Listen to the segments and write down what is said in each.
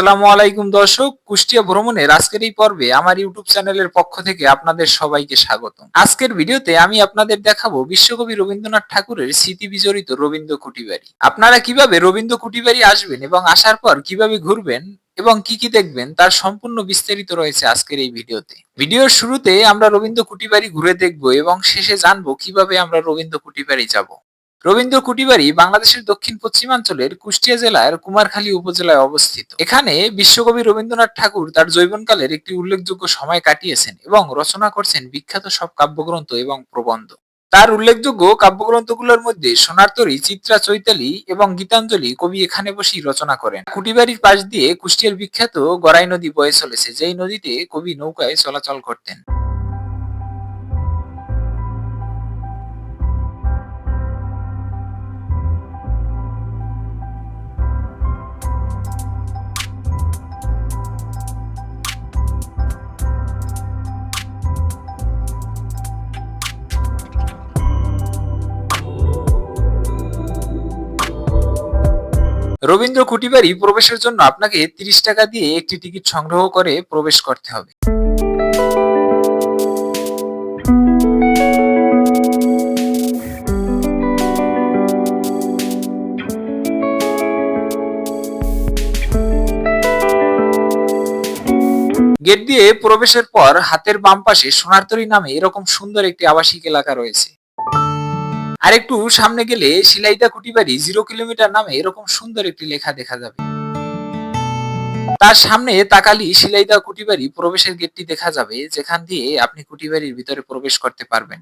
আসসালামু আলাইকুম দর্শক, কুষ্টিয়া ভ্রমণের আজকের এই পর্বে আমার ইউটিউব চ্যানেলের পক্ষ থেকে আপনাদের সবাইকে স্বাগত আজকের ভিডিওতে আমি আপনাদের দেখাবো বিশ্বকবি রবীন্দ্রনাথ ঠাকুরের স্মৃতি বিজড়িত রবীন্দ্র কুটিবাড়ি। আপনারা কীভাবে রবীন্দ্র কুটিবাড়ি আসবেন এবং আসার পর কীভাবে ঘুরবেন এবং কি কি দেখবেন তার সম্পূর্ণ বিস্তারিত রয়েছে আজকের এই ভিডিওতে। ভিডিওর শুরুতে আমরা রবীন্দ্র কুটিবাড়ি ঘুরে দেখব এবং শেষে জানব কীভাবে আমরা রবীন্দ্র কুটিবাড়ি যাব। রবীন্দ্র কুটিবাড়ি বাংলাদেশের দক্ষিণ পশ্চিমাঞ্চলের কুষ্টিয়া জেলার কুমারখালী উপজেলায় অবস্থিত। এখানে বিশ্বকবি রবীন্দ্রনাথ ঠাকুর তার জৈবনকালের একটি উল্লেখযোগ্য সময় কাটিয়েছেন এবং রচনা করছেন বিখ্যাত সব কাব্যগ্রন্থ এবং প্রবন্ধ। তার উল্লেখযোগ্য কাব্যগ্রন্থগুলোর মধ্যে সোনারতরী, চিত্রা চৈতালি এবং গীতাঞ্জলি কবি এখানে বসেই রচনা করেন। কুটিবাড়ির পাশ দিয়ে কুষ্টিয়ার বিখ্যাত গড়াই নদী বয়ে চলেছে, যেই নদীতে কবি নৌকায় চলাচল করতেন। রবীন্দ্র কুটিবাড়ি প্রবেশের জন্য আপনাকে তিরিশ টাকা দিয়ে একটি টিকিট সংগ্রহ করে প্রবেশ করতে হবে। গেট দিয়ে প্রবেশের পর হাতের বাম পাশে সোনারতরী নামে এরকম সুন্দর একটি আবাসিক এলাকা রয়েছে। আর একটু সামনে গেলে শিলাইদা কুটিবাড়ি জিরো কিলোমিটার নামে এরকম সুন্দর একটি লেখা দেখা যাবে। তার সামনে তাকালি শিলাইদা কুটিবাড়ি প্রবেশের গেটটি দেখা যাবে, যেখান দিয়ে আপনি কুটিবাড়ির ভিতরে প্রবেশ করতে পারবেন।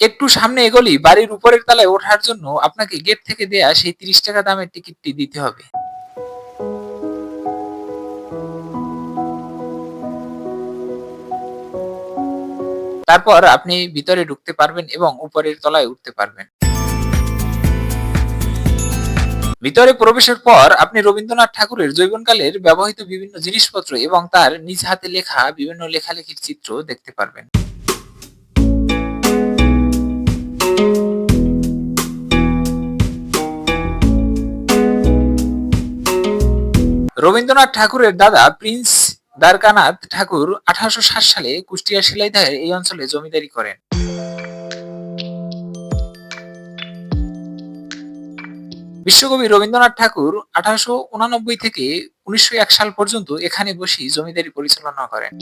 একটু সামনে এগোলি বাড়ির উপরের তলায় ওঠার জন্য আপনাকে গেট থেকে দেয়া সেই তিরিশ টাকা দামের টিকিটটি দিতে হবে। তারপর আপনি ভিতরে ঢুকতে পারবেন এবং উপরের তলায় উঠতে পারবেন। ভিতরে প্রবেশের পর আপনি রবীন্দ্রনাথ ঠাকুরের জৈবনকালের ব্যবহৃত বিভিন্ন জিনিসপত্র এবং তার নিজ হাতে লেখা বিভিন্ন লেখালেখির চিত্র দেখতে পারবেন। রবীন্দ্রনাথ ঠাকুরের দাদা প্রিন্স দ্বারকানাথ ঠাকুর আঠারোশো সালে কুষ্টিয়া শিলাইদহের এই অঞ্চলে জমিদারি করেন। বিশ্বকবি রবীন্দ্রনাথ ঠাকুর আঠারোশো থেকে উনিশশো এক সাল পর্যন্ত এখানে বসেই জমিদারি পরিচালনা করেন।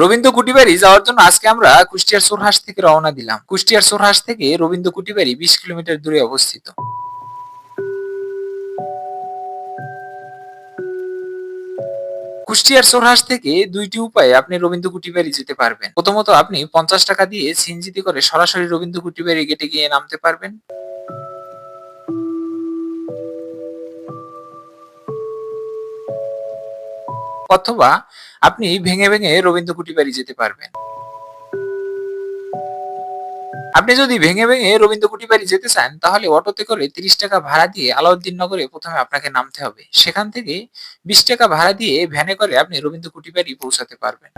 রবীন্দ্র কুটিবাড়ি যাওয়ার জন্য আজকে আমরা কুষ্টিয়ার সোরহাস থেকে রওনা দিলাম। কুষ্টিয়ার সোরহাস থেকে রবীন্দ্র কুটিবাড়ি বিশ কিলোমিটার দূরে অবস্থিত। কুষ্টিয়ার সোরহাস থেকে দুইটি উপায়ে আপনি রবীন্দ্র কুটিবাড়ি যেতে পারবেন। প্রথমত আপনি পঞ্চাশ টাকা দিয়ে সিএনজিতে করে সরাসরি রবীন্দ্র কুটিবাড়ি গেটে গিয়ে নামতে পারবেন। অথবা আপনি ভেঙে ভেঙে রবীন্দ্র কুটিবাড়ি যেতে পারবেন। আপনি যদি ভেঙে ভেঙে রবীন্দ্র কুটিবাড়ি যেতে চান, তাহলে অটোতে করে তিরিশ টাকা ভাড়া দিয়ে আলাউদ্দিন নগরে প্রথমে আপনাকে নামতে হবে। সেখান থেকে বিশ টাকা ভাড়া দিয়ে ভ্যানে করে আপনি রবীন্দ্র কুটিবাড়ি পৌঁছাতে পারবেন।